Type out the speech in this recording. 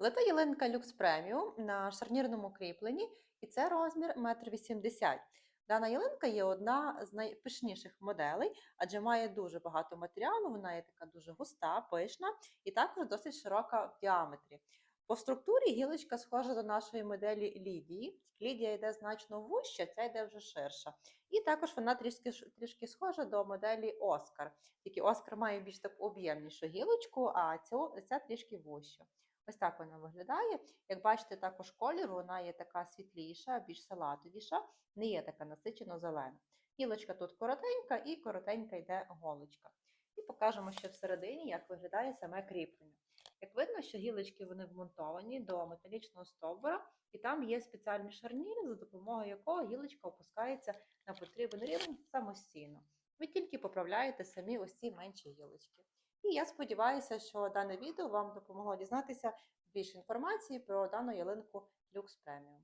Плита ялинка Люкс Преміум на шарнірному кріпленні, і це розмір 1,80 м. Дана ялинка є одна з найпишніших моделей, адже має дуже багато матеріалу, вона є така дуже густа, пишна і також досить широка в діаметрі. По структурі гілочка схожа до нашої моделі Лідії. Лідія йде значно вужча, ця йде вже ширша. І також вона трішки, трішки схожа до моделі Оскар. Тільки Оскар має більш таку об'ємнішу гілочку, а цю, ця трішки вущу. Ось так вона виглядає. Як бачите, також кольору вона є така світліша, більш салатовіша, не є така насичено зелена. Гілочка тут коротенька і коротенька йде голочка. І покажемо ще всередині, як виглядає саме кріплення. Як видно, що гілочки вони вмонтовані до металічного стовбура, і там є спеціальний шарнір, за допомогою якого гілочка опускається на потрібен рівень самостійно. Ви тільки поправляєте самі ось ці менші гілочки. І я сподіваюся, що дане відео вам допомогло дізнатися більше інформації про дану ялинку Люкс Premium.